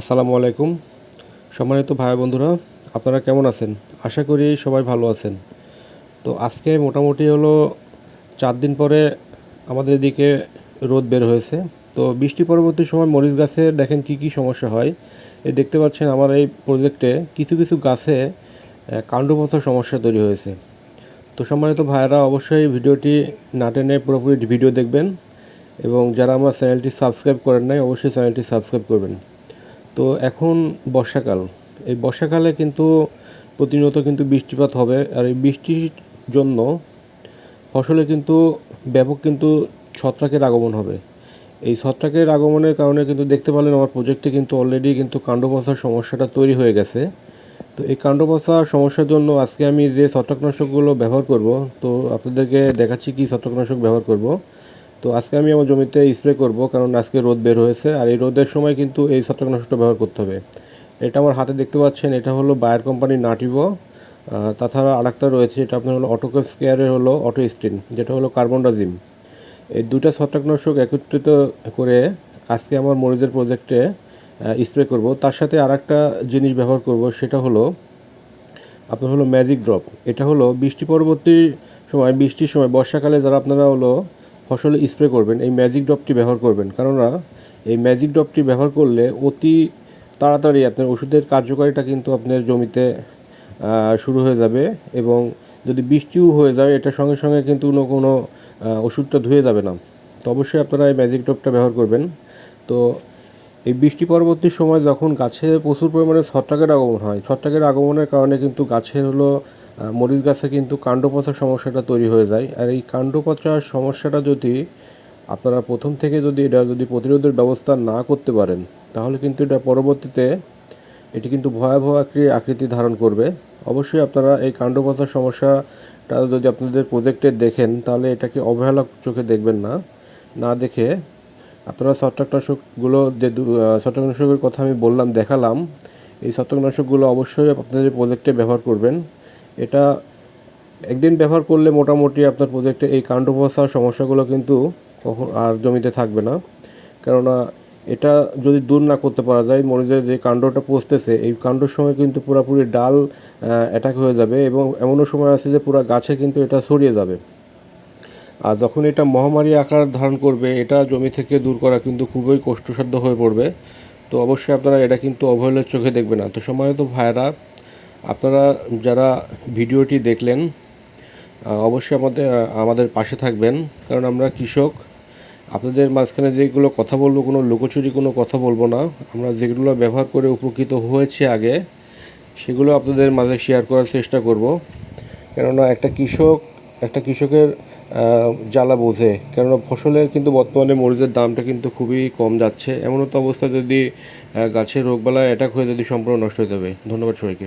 আসসালামু আলাইকুম। সম্মানিত ভাই বন্ধুরা, আপনারা কেমন আছেন? আশা করি সবাই ভালো আছেন। তো আজকে মোটামুটি হলো চার দিন পরে আমাদের এদিকে রোদ বের হয়েছে। তো বৃষ্টি পরবর্তী সময় মরিচ গাছে দেখেন কি কি সমস্যা হয়। এ দেখতে পাচ্ছেন আমার এই প্রজেক্টে কিছু কিছু গাছে কাণ্ড সমস্যা তৈরি হয়েছে। তো সম্মানিত ভাইয়েরা, অবশ্যই ভিডিওটি না টেনে পুরোপুরি ভিডিও দেখবেন এবং যারা আমার চ্যানেলটি সাবস্ক্রাইব করেন নাই, অবশ্যই চ্যানেলটি সাবস্ক্রাইব করবেন। তো এখন বর্ষাকাল। এই বর্ষাকালে কিন্তু প্রতিনিয়ত কিন্তু বৃষ্টিপাত হবে আর এই বৃষ্টির জন্য ফসলে কিন্তু ব্যাপক কিন্তু ছত্রাকের আগমন হবে। এই ছত্রাকের আগমনের কারণে কিন্তু দেখতে পারলেন আমার প্রজেক্টে কিন্তু অলরেডি কিন্তু কাণ্ড পচার সমস্যাটা তৈরি হয়ে গেছে। তো এই কাণ্ড পচা সমস্যার জন্য আজকে আমি যে ছত্রাকনাশকগুলো ব্যবহার করব, তো আপনাদেরকে দেখাচ্ছি কি ছত্রাকনাশক ব্যবহার করব। তো আজকে আমি আমার জমিতে স্প্রে করব, কারণ আজকে রোদ বের হয়েছে, আর এই রোদের সময় কিন্তু এই ছত্রাকনাশকটা ব্যবহার করতে হবে। এটা আমার হাতে দেখতে পাচ্ছেন, এটা হলো বায়ার কোম্পানির নাটিভো তাছাড়া আরেকটা রয়েছে, এটা আপনার হলো অটোকেপ স্কেয়ারের হলো অটো স্টিন যেটা হলো কার্বনডাজিম এই দুটা ছত্রাকনাশক একত্রিত করে আজকে আমার মরিচের প্রজেক্টে স্প্রে করব। তার সাথে আরেকটা জিনিস ব্যবহার করব, সেটা হলো আপনার হলো ম্যাজিক ড্রপ এটা হলো বৃষ্টি পরবর্তী সময়, বৃষ্টির সময়, বর্ষাকালে যারা আপনারা হলো ফসলে স্প্রে করবেন, এই ম্যাজিক ড্রপটি ব্যবহার করবেন। কেননা, এই ম্যাজিক ড্রপটি ব্যবহার করলে অতি তাড়াতাড়ি আপনার ওষুধের কার্যকারিতা কিন্তু আপনার জমিতে শুরু হয়ে যাবে এবং যদি বৃষ্টিও হয়ে যায় এটার সঙ্গে সঙ্গে কিন্তু কোনো কোনো ওষুধটা ধুয়ে যাবে না। তো অবশ্যই আপনারা এই ম্যাজিক ড্রপটা ব্যবহার করবেন। তো এই বৃষ্টি পরবর্তী সময় যখন গাছে প্রচুর পরিমাণে ছত্রাকের আগমন হয়, ছত্রাকের আগমনের কারণে কিন্তু গাছের হলো মরিচ গাছে কিন্তু কাণ্ড পচার সমস্যাটা তৈরি হয়ে যায়। আর এই কাণ্ড পচার সমস্যাটা যদি আপনারা প্রথম থেকে যদি এটা যদি প্রতিরোধের ব্যবস্থা না করতে পারেন, তাহলে কিন্তু এটা পরবর্তীতে এটি কিন্তু ভয়াবহ আকৃতি ধারণ করবে। অবশ্যই আপনারা এই কাণ্ড পচার সমস্যাটা যদি আপনাদের প্রজেক্টে দেখেন, তাহলে এটাকে অবহেলা চোখে দেখবেন না। না দেখে আপনারা ছত্রাকনাশকগুলো যে ছত্রাকনাশকের কথা আমি বললাম, দেখালাম, এই ছত্রাকনাশকগুলো অবশ্যই আপনাদের প্রজেক্টে ব্যবহার করবেন। এটা একদিন ব্যবহার করলে মোটামুটি আপনার প্রজেক্টে এই কাণ্ড পচার সমস্যাগুলো কিন্তু কখন আর জমিতে থাকবে না। কেননা এটা যদি দূর না করতে পারা যায়, মরিচের যে কাণ্ডটা পচতেছে, এই কাণ্ডর সময় কিন্তু পুরোপুরি ডাল অ্যাটাক হয়ে যাবে এবং এমনও সময় আছে যে পুরো গাছে কিন্তু এটা ছড়িয়ে যাবে। আর যখন এটা মহামারী আকার ধারণ করবে, এটা জমি থেকে দূর করা কিন্তু খুবই কষ্টসাধ্য হয়ে পড়বে। তো অবশ্যই আপনারা এটা কিন্তু অবহেলার চোখে দেখবেন না। তো সময় তো ভাইরা আপনারা যারা ভিডিওটি দেখলেন অবশ্যই আমাদের আমাদের পাশে থাকবেন। কারণ আমরা কৃষক, আপনাদের মাঝখানে যেগুলো কথা বলব, কোনো লুকোচুরি, কোনো কথা বলব না। আমরা যেগুলো ব্যবহার করে উপকৃত হয়েছে আগে, সেগুলো আপনাদের মাঝে শেয়ার করার চেষ্টা করব। কেননা একটা কৃষক, একটা কৃষকের জ্বালা বোঝে। কেননা ফসলের কিন্তু বর্তমানে মরিচের দামটা কিন্তু খুবই কম যাচ্ছে। এমন তো অবস্থা যদি গাছের রোগবালায় অ্যাটাক হয়ে যদি সম্পূর্ণ নষ্ট হয়ে যাবে। ধন্যবাদ সবাইকে।